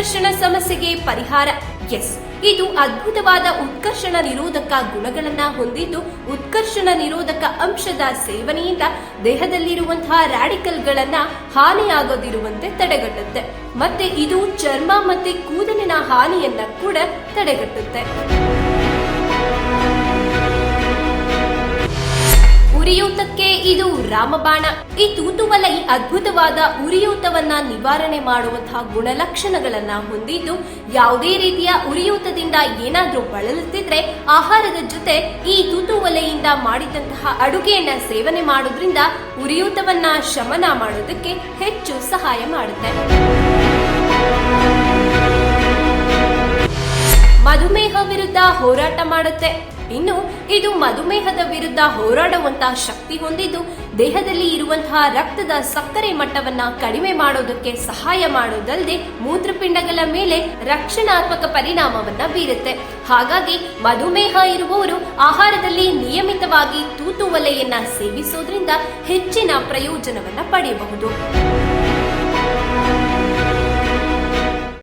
ಉತ್ಕರ್ಷಣ ಸಮಸ್ಯೆಗೆ ಪರಿಹಾರ. ಎಸ್ ಇದು ಅದ್ಭುತವಾದ ಉತ್ಕರ್ಷಣ ನಿರೋಧಕ ಗುಣಗಳನ್ನ ಹೊಂದಿದ್ದು ಉತ್ಕರ್ಷಣ ನಿರೋಧಕ ಅಂಶದ ಸೇವನೆಯಿಂದ ದೇಹದಲ್ಲಿರುವಂತಹ ರ್ಯಾಡಿಕಲ್ಗಳನ್ನ ಹಾನಿಯಾಗದಿರುವಂತೆ ತಡೆಗಟ್ಟುತ್ತೆ. ಮತ್ತೆ ಇದು ಚರ್ಮ ಮತ್ತೆ ಕೂದಲಿನ ಹಾನಿಯನ್ನ ಕೂಡ ತಡೆಗಟ್ಟುತ್ತೆ. ಉರಿಯೂತಕ್ಕೆ ಇದು ರಾಮಬಾಣ. ಈ ತೂತುವಲೈ ಅದ್ಭುತವಾದ ಉರಿಯೂತವನ್ನ ನಿವಾರಣೆ ಮಾಡುವಂತಹ ಗುಣಲಕ್ಷಣಗಳನ್ನ ಹೊಂದಿದ್ದು, ಯಾವುದೇ ರೀತಿಯ ಉರಿಯೂತದಿಂದ ಏನಾದ್ರೂ ಬಳಲುತ್ತಿದ್ರೆ ಆಹಾರದ ಜೊತೆ ಈ ತೂತುವಲೆಯಿಂದ ಮಾಡಿದಂತಹ ಅಡುಗೆಯನ್ನ ಸೇವನೆ ಮಾಡೋದ್ರಿಂದ ಉರಿಯೂತವನ್ನ ಶಮನ ಮಾಡೋದಕ್ಕೆ ಹೆಚ್ಚು ಸಹಾಯ ಮಾಡುತ್ತೆ. ಮಧುಮೇಹ ವಿರುದ್ಧ ಹೋರಾಟ ಮಾಡುತ್ತೆ. ಇನ್ನು ಇದು ಮಧುಮೇಹದ ವಿರುದ್ಧ ಹೋರಾಡುವಂತಹ ಶಕ್ತಿ ಹೊಂದಿದ್ದು, ದೇಹದಲ್ಲಿ ಇರುವಂತಹ ರಕ್ತದ ಸಕ್ಕರೆ ಮಟ್ಟವನ್ನ ಕಡಿಮೆ ಮಾಡೋದಕ್ಕೆ ಸಹಾಯ ಮಾಡೋದಲ್ಲದೆ ಮೂತ್ರಪಿಂಡಗಳ ಮೇಲೆ ರಕ್ಷಣಾತ್ಮಕ ಪರಿಣಾಮವನ್ನ ಬೀರುತ್ತೆ. ಹಾಗಾಗಿ ಮಧುಮೇಹ ಇರುವವರು ಆಹಾರದಲ್ಲಿ ನಿಯಮಿತವಾಗಿ ತೂತು ಒಲೆಯನ್ನ ಸೇವಿಸೋದ್ರಿಂದ ಹೆಚ್ಚಿನ ಪ್ರಯೋಜನವನ್ನ ಪಡೆಯಬಹುದು.